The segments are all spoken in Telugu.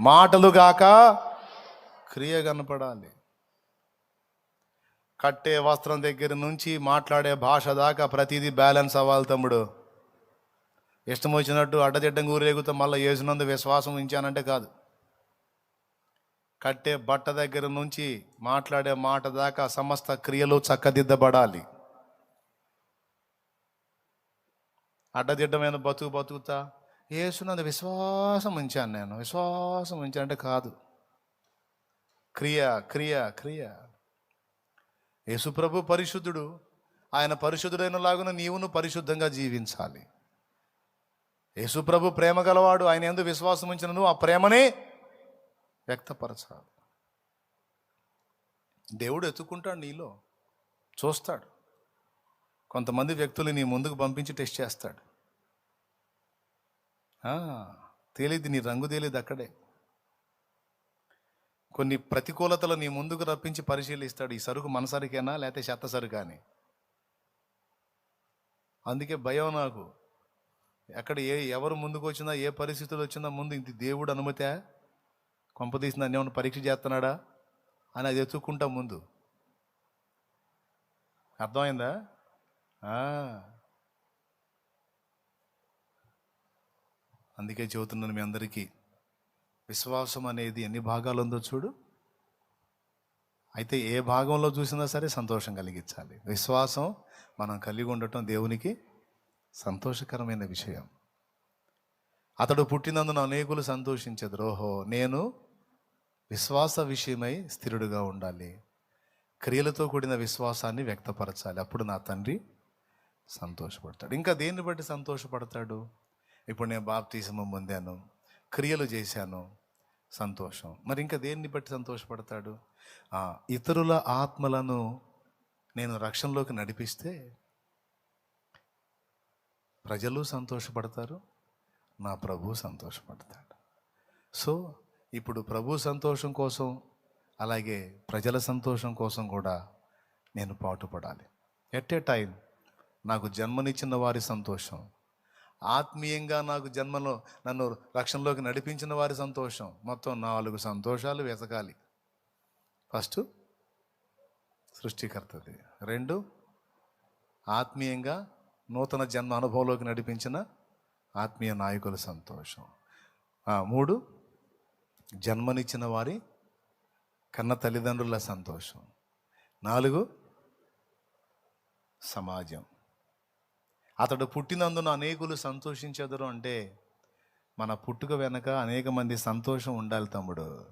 మాటలు గాక క్రియ కనపడాలి. కట్టే వస్త్రం దగ్గర నుంచి మాట్లాడే భాష దాకా ప్రతిదీ బ్యాలెన్స్ అవ్వాలి తమ్ముడు. ఇష్టం వచ్చినట్టు అడ్డదిడ్డం ఊరేగుతా మళ్ళీ వేసినందు విశ్వాసం ఉంచానంటే కాదు. కట్టే బట్ట దగ్గర నుంచి మాట్లాడే మాట దాకా సమస్త క్రియలు చక్కదిద్దబడాలి. అడ్డదిడ్డమైన బతుకు బతుకుతా ఏసునందు విశ్వాసం ఉంచాను నేను. విశ్వాసం ఉంచానంటే కాదు. క్రియ క్రియ క్రియ. యేసుప్రభు పరిశుద్ధుడు. ఆయన పరిశుద్ధుడైన లాగున నీవును పరిశుద్ధంగా జీవించాలి. యేసుప్రభు ప్రేమ గలవాడు ఆయన ఎందు విశ్వాసం ఉంచిన నువ్వు ఆ ప్రేమనే వ్యక్తపరచాలి. దేవుడు ఎత్తుకుంటాడు నీలో. చూస్తాడు. కొంతమంది వ్యక్తులు నీ ముందుకు పంపించి టెస్ట్ చేస్తాడు. తేలిది నీ రంగు తేలిది అక్కడే. కొన్ని ప్రతికూలతలు నీ ముందుకు రప్పించి పరిశీలిస్తాడు. ఈ సరుకు మన సరుకేనా లేకపోతే చెత్త సరుకా అని? అందుకే భయం నాకు. ఎక్కడ ఏ ఎవరు ముందుకు వచ్చినా ఏ పరిస్థితులు వచ్చినా ముందు ఇది దేవుడు అనుమతే కొంపదీసిన నన్ను ఏమైనా పరీక్ష చేస్తున్నాడా అని అది ఎత్తుక్కుంటా ముందు. అర్థమైందా? అందుకే చెబుతున్నాను మీ అందరికీ విశ్వాసం అనేది ఎన్ని భాగాలు ఉందో చూడు. అయితే ఏ భాగంలో చూసినా సరే సంతోషం కలిగించాలి. విశ్వాసం మనం కలిగి ఉండటం దేవునికి సంతోషకరమైన విషయం. అతడు పుట్టినందున అనేకులు సంతోషించదు ద్రోహో నేను విశ్వాస విషయమై స్థిరుడుగా ఉండాలి. క్రియలతో కూడిన విశ్వాసాన్ని వ్యక్తపరచాలి. అప్పుడు నా తండ్రి సంతోషపడతాడు. ఇంకా దేన్ని బట్టి సంతోషపడతాడు? ఇప్పుడు నేను బాప్తీసమం పొందాను క్రియలు చేశాను సంతోషం. మరి ఇంకా దేన్ని బట్టి సంతోషపడతాడు? ఆ, ఇతరుల ఆత్మలను నేను రక్షణలోకి నడిపిస్తే ప్రజలు సంతోషపడతారు నా ప్రభు సంతోషపడతాడు. సో ఇప్పుడు ప్రభు సంతోషం కోసం అలాగే ప్రజల సంతోషం కోసం కూడా నేను పాటుపడాలి. ఎట్ ఏ టైం నాకు జన్మనిచ్చిన వారి సంతోషం ఆత్మీయంగా నాకు జన్మలో నన్ను రక్షణలోకి నడిపించిన వారి సంతోషం. మొత్తం నాలుగు సంతోషాలు వెతకాలి. ఫస్ట్ సృష్టికర్తది. రెండు ఆత్మీయంగా నూతన జన్మ అనుభవంలోకి నడిపించిన ఆత్మీయ నాయకుల సంతోషం. మూడు జన్మనిచ్చిన వారి కన్న తల్లిదండ్రుల సంతోషం. నాలుగు సమాజం. అతడు పుట్టినందున అనేకులు సంతోషించెదరు అంటే మన పుట్టుక వెనక అనేక మంది సంతోషం ఉండాలి తమ్ముడు.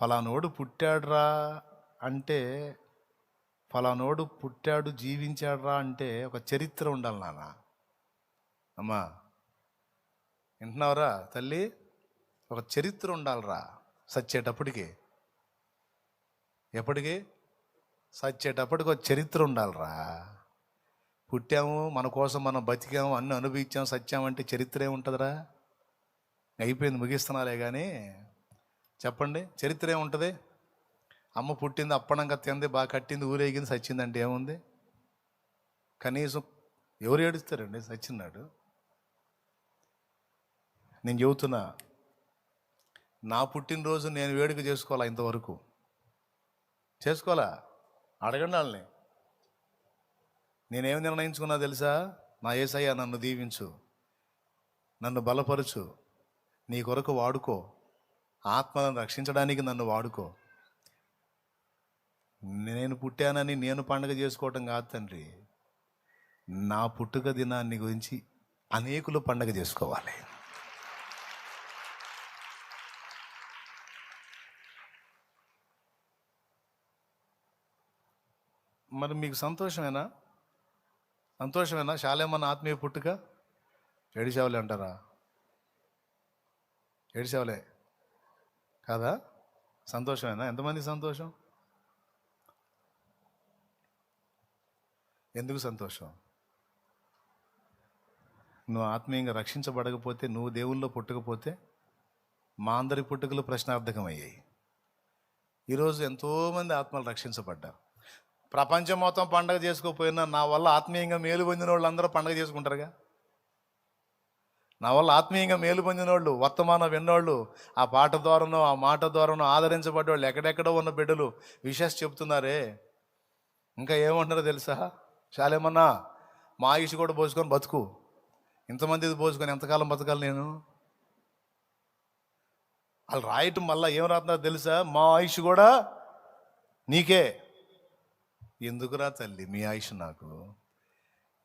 ఫలానోడు పుట్టాడురా అంటే ఫలానోడు పుట్టాడు జీవించాడురా అంటే ఒక చరిత్ర ఉండాలి నాన్న. అమ్మా వింటున్నావురా తల్లి? ఒక చరిత్ర ఉండాలిరా సచ్చేటప్పటికి. ఎప్పటికి? సచ్చేటప్పటికి ఒక చరిత్ర ఉండాలిరా. పుట్టాము మన కోసం మనం బతికాము అన్ని అనుభవించాము సత్యామంటే చరిత్రే ఉంటుందిరా. అయిపోయింది ముగిస్తున్నాలే కానీ చెప్పండి చరిత్ర ఏముంటుంది అమ్మ పుట్టింది అప్పనంగా తింది బాగా కట్టింది ఊరేగింది సచ్చిందంటే ఏముంది? కనీసం ఎవరు ఏడుస్తారండి సచ్చిన్నాడు? నేను చెబుతున్నా నా పుట్టినరోజు నేను వేడుక చేసుకోవాలా ఇంతవరకు? చేసుకోవాలా? అడగండి వాళ్ళని. నేనేం నిర్ణయించుకున్నా తెలుసా? నా ఏసయ్య నన్ను దీవించు. నన్ను బలపరుచు. నీ కొరకు వాడుకో. ఆత్మలను రక్షించడానికి నన్ను వాడుకో. నేను పుట్టానని నేను పండగ చేసుకోవటం కాదు తండ్రి. నా పుట్టుక దినాన్ని గురించి అనేకులు పండగ చేసుకోవాలి. మరి మీకు సంతోషమేనా? సంతోషమేనా? శాలేమన్న ఆత్మీయ పుట్టుక? ఏడిసేవలే అంటారా? ఏడిసేవలే కాదా? సంతోషమేనా? ఎంతమంది సంతోషం? ఎందుకు సంతోషం? నువ్వు ఆత్మీయంగా రక్షించబడకపోతే నువ్వు దేవుల్లో పుట్టకపోతే మా అందరి పుట్టుకలు ప్రశ్నార్థకమయ్యాయి. ఈరోజు ఎంతోమంది ఆత్మలు రక్షించబడ్డారు. ప్రపంచం మొత్తం పండగ చేసుకోకపోయినా నా వల్ల ఆత్మీయంగా మేలు పొందిన వాళ్ళు అందరూ పండగ చేసుకుంటారుగా? నా వల్ల ఆత్మీయంగా మేలు పొందిన వాళ్ళు వర్తమానం విన్నోళ్ళు ఆ పాట ద్వారానో ఆ మాట ద్వారానో ఆదరించబడ్డోళ్ళు ఎక్కడెక్కడో ఉన్న బిడ్డలు విషెస్ చెప్తున్నారే? ఇంకా ఏమంటున్నారు తెలుసా? చాలేమన్నా మా ఆయుష్ కూడా పోసుకొని బతుకు. ఇంతమందిది పోసుకొని ఎంతకాలం బతకాలి నేను? వాళ్ళు రాయటం మళ్ళీ ఏం రాస్తున్నారో తెలుసా? మా ఆయుష్ కూడా నీకే. ఎందుకురా తల్లి? మీ ఆయుష్ నాకు.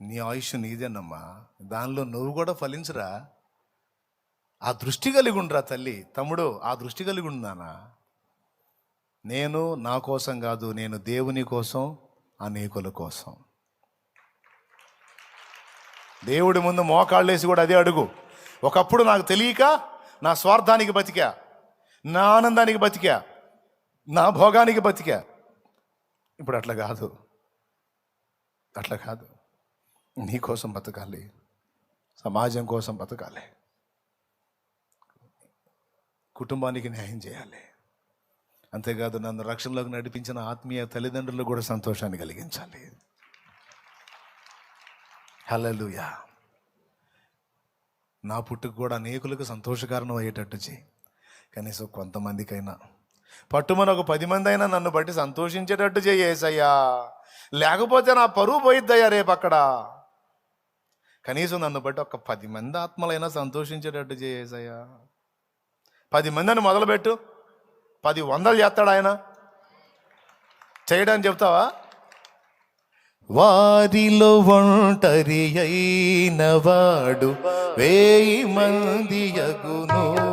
నీ ఆయుష్ నీదేనమ్మా. దానిలో నువ్వు కూడా ఫలించరా? ఆ దృష్టి కలిగి ఉండరా తల్లి. తమ్ముడు ఆ దృష్టి కలిగి ఉందానా నేను నా కోసం కాదు నేను దేవుని కోసం అనేకుల కోసం. దేవుడి ముందు మోకాళ్ళేసి కూడా అదే అడుగు. ఒకప్పుడు నాకు తెలియక నా స్వార్థానికి బతికా నా ఆనందానికి బతికా నా భోగానికి బతికా ఇప్పుడు అట్లా కాదు. అట్లా కాదు. నీ కోసం బతకాలి. సమాజం కోసం బతకాలి. కుటుంబానికి న్యాయం చేయాలి. అంతేకాదు నన్ను రక్షణలోకి నడిపించిన ఆత్మీయ తల్లిదండ్రులు కూడా సంతోషాన్ని కలిగించాలి. హలలుయా నా పుట్టుకు కూడా అనేకులకు సంతోషకారణం అయ్యేటట్టు చేయి కనీసం కొంతమందికైనా పట్టుమని ఒక పది మంది అయినా నన్ను బట్టి సంతోషించేటట్టు చేయేసయ్యా లేకపోతే నా పరువు పోయిద్దయ్యా రేపు అక్కడ. కనీసం నన్ను బట్టి ఒక పది మంది ఆత్మలైనా సంతోషించేటట్టు చేయేసయ్యా పది మందిని మొదలుపెట్టు. పది వందలు చేస్తాడు ఆయన. చేయడానికి చెప్తావా? వారిలో ఒంటరి అయిన వాడు వేయి మంది యగునోయని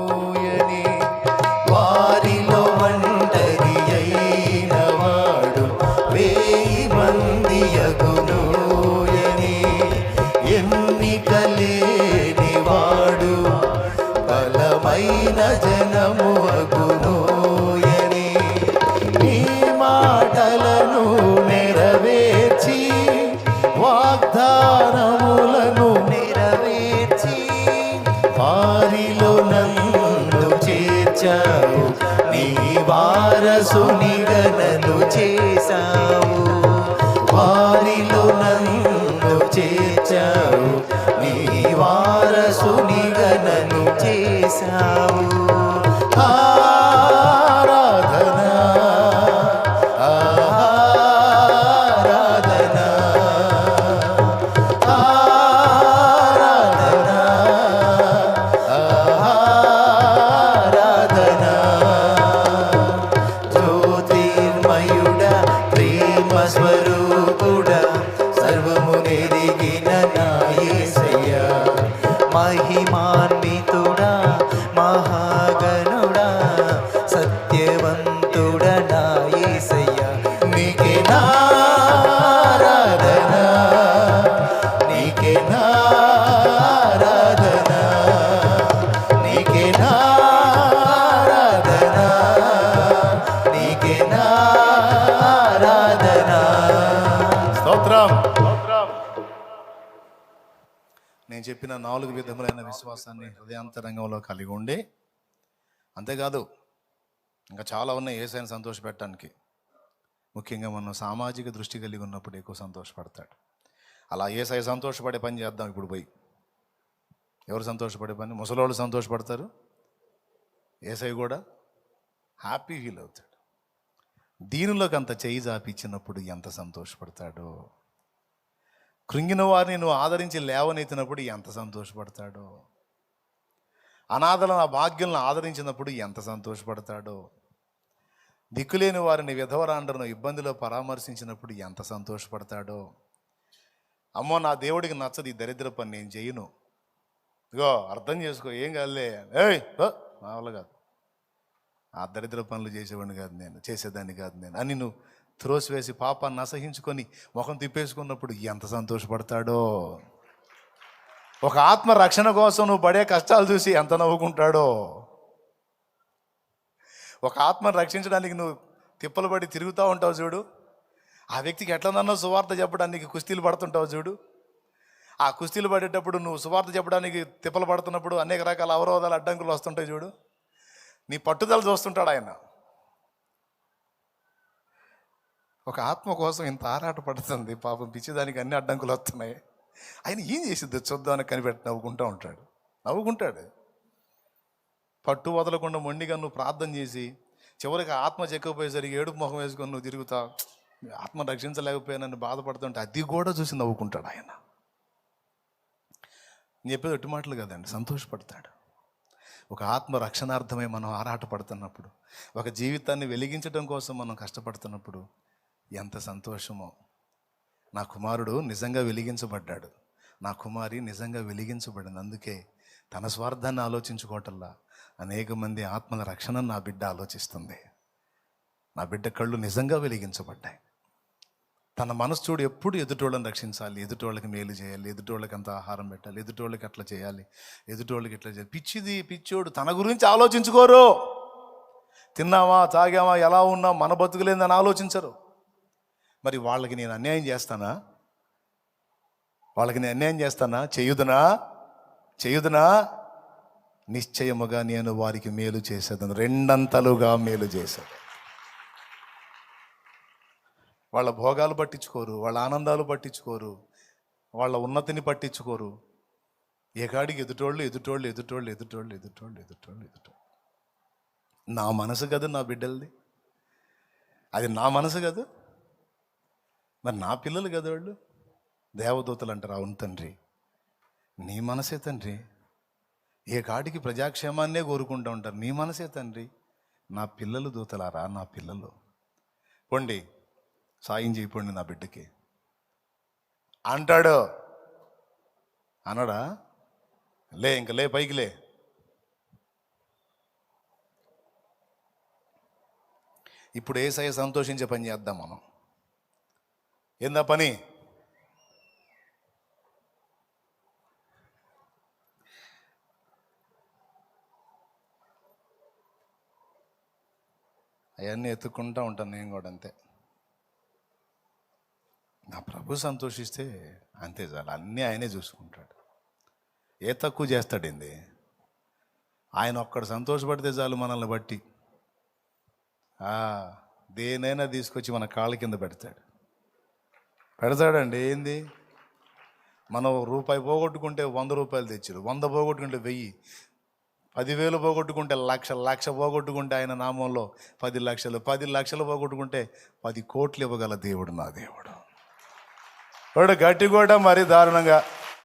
వాగ్దానములను నెరవేర్చి వారిలో నన్ను చేర్చావు. నీ వారసునిగా నన్ను చేశావు. వారిలో నన్ను చేర్చావు. నీ వారసునిగా నన్ను చేశావు. ఆ மகிமான் నేను చెప్పిన నాలుగు విధములైన విశ్వాసాన్ని హృదయాంతరంగంలో కలిగి ఉండి అంతేకాదు ఇంకా చాలా ఉన్నాయి ఏసైనా సంతోషపెట్టడానికి. ముఖ్యంగా మనం సామాజిక దృష్టి కలిగి ఉన్నప్పుడు ఎక్కువ సంతోషపడతాడు. అలా ఏసై సంతోషపడే పని చేద్దాం ఇప్పుడు పోయి. ఎవరు సంతోషపడే పని? ముసలోళ్ళు సంతోషపడతారు. ఏసై కూడా హ్యాపీ ఫీల్ అవుతాడు. దీనిలోకి అంత చేయి జాపిచ్చినప్పుడు ఎంత సంతోషపడతాడో కృంగిన వారిని నువ్వు ఆదరించి లేవనెత్తినప్పుడు ఎంత సంతోషపడతాడో? అనాథల నా భాగ్యులను ఆదరించినప్పుడు ఎంత సంతోషపడతాడో? దిక్కులేని వారిని విధవరాండ్రను ఇబ్బందిలో పరామర్శించినప్పుడు ఎంత సంతోషపడతాడో? అమ్మో నా దేవుడికి నచ్చదు ఈ దరిద్ర పని నేను చేయను ఇగో అర్థం చేసుకో ఏం కాదులే. ఏయ్ ఓ, వల్ల కాదు. ఆ దరిద్ర పనులు చేసేవాడిని కాదు నేను చేసేదాన్ని కాదు నేను. అని నువ్వు త్రోసివేసి పాపాన్ని అసహించుకొని ముఖం తిప్పేసుకున్నప్పుడు ఎంత సంతోషపడతాడో. ఒక ఆత్మ రక్షణ కోసం నువ్వు పడే కష్టాలు చూసి ఎంత నవ్వుకుంటాడో. ఒక ఆత్మను రక్షించడానికి నువ్వు తిప్పలు పడి తిరుగుతూ ఉంటావు చూడు. ఆ వ్యక్తికి ఎట్లనన్నా సువార్త చెప్పడానికి కుస్తీలు పడుతుంటావు చూడు. ఆ కుస్తీలు పడేటప్పుడు నువ్వు సువార్త చెప్పడానికి తిప్పలు పడుతున్నప్పుడు అనేక రకాల అవరోధాలు అడ్డంకులు వస్తుంటాయి చూడు. నీ పట్టుదల చూస్తుంటాడు ఆయన. ఒక ఆత్మ కోసం ఇంత ఆరాట పడుతుంది. పాపం పిచ్చిదానికి అన్ని అడ్డంకులు వస్తున్నాయి. ఆయన ఏం చేసిద్ది? చూద్దామని కనిపెట్టి నవ్వుకుంటూ ఉంటాడు. నవ్వుకుంటాడు. పట్టు వదలకుండా మొండిగా నువ్వు ప్రార్థన చేసి చివరికి ఆత్మ చెక్కకపోయేసరికి ఏడుపు ముఖం వేసుకొని నువ్వు తిరుగుతా ఆత్మ రక్షించలేకపోయానని బాధపడుతుంటే అది కూడా చూసి నవ్వుకుంటాడు ఆయన. నేను చెప్పేది ఒట్టి మాటలు కదండి సంతోషపడతాడు. ఒక ఆత్మ రక్షణార్థమై మనం ఆరాటపడుతున్నప్పుడు ఒక జీవితాన్ని వెలిగించడం కోసం మనం కష్టపడుతున్నప్పుడు ఎంత సంతోషమో. నా కుమారుడు నిజంగా వెలిగించబడ్డాడు. నా కుమారి నిజంగా వెలిగించబడింది. అందుకే తన స్వార్థాన్ని ఆలోచించుకోవటల్లా అనేక మంది ఆత్మల రక్షణను నా బిడ్డ ఆలోచిస్తుంది. నా బిడ్డ కళ్ళు నిజంగా వెలిగించబడ్డాయి. తన మనసు చూడు ఎప్పుడు ఎదుటోళ్ళని రక్షించాలి. ఎదుటోళ్ళకి మేలు చేయాలి. ఎదుటోళ్ళకి అంత ఆహారం పెట్టాలి. ఎదుటోళ్ళకి అట్లా చేయాలి. ఎదుటోళ్ళకి ఇట్లా చేయాలి. పిచ్చిది పిచ్చోడు తన గురించి ఆలోచించుకోరు. తిన్నామా తాగామా ఎలా ఉన్నాం మన బతుకులేందని ఆలోచించరు. మరి వాళ్ళకి నేను అన్యాయం చేస్తానా? వాళ్ళకి నేను అన్యాయం చేస్తానా? చేయుదునా? చేయుదునా? నిశ్చయముగా నేను వారికి మేలు చేసేదను. రెండంతలుగా మేలు చేసేది వాళ్ళ భోగాలు పట్టించుకోరు వాళ్ళ ఆనందాలు పట్టించుకోరు వాళ్ళ ఉన్నతిని పట్టించుకోరు. ఏకాడికి ఎదుటోళ్ళు ఎదుటోళ్ళు ఎదుటోళ్ళు ఎదుటోళ్ళు ఎదుటోళ్ళు ఎదుటోళ్ళు ఎదుటోళ్ళు. నా మనసు కదా నా బిడ్డలది. అది నా మనసు కదా. మరి నా పిల్లలు కదా వాళ్ళు? దేవదూతలు అంటారు అవును తండ్రి. నీ మనసే తండ్రి. ఏ కాడికి ప్రజాక్షేమాన్నే కోరుకుంటూ ఉంటారు? నీ మనసే తండ్రి. నా పిల్లలు దూతలారా? నా పిల్లలు. పొండి సాయం చేయపోండి నా బిడ్డకి. అంటాడు. అనడా లే ఇంక లే పైకి లే. ఇప్పుడు ఏ సయ సంతోషించే పని చేద్దాం మనం. ఏందా పని? అవన్నీ ఎత్తుక్కుంటూ ఉంటాను నేను కూడా అంతే. నా ప్రభు సంతోషిస్తే అంతే చాలు. అన్నీ ఆయనే చూసుకుంటాడు. ఏ తక్కువ చేస్తాడండి ఆయన ఒక్కడు సంతోషపడితే చాలు మనల్ని బట్టి. దేనైనా తీసుకొచ్చి మన కాళ్ళ కింద పెడతాడు. పెడతాడండి ఏంది? మనం రూపాయి పోగొట్టుకుంటే వంద రూపాయలు తెచ్చారు వంద పోగొట్టుకుంటే వెయ్యి పదివేలు పోగొట్టుకుంటే లక్ష లక్ష పోగొట్టుకుంటే ఆయన నామంలో పది లక్షలు పది లక్షలు పోగొట్టుకుంటే పది కోట్లు ఇవ్వగల దేవుడు నా దేవుడు. వాడు గట్టి కూడా మరీ దారుణంగా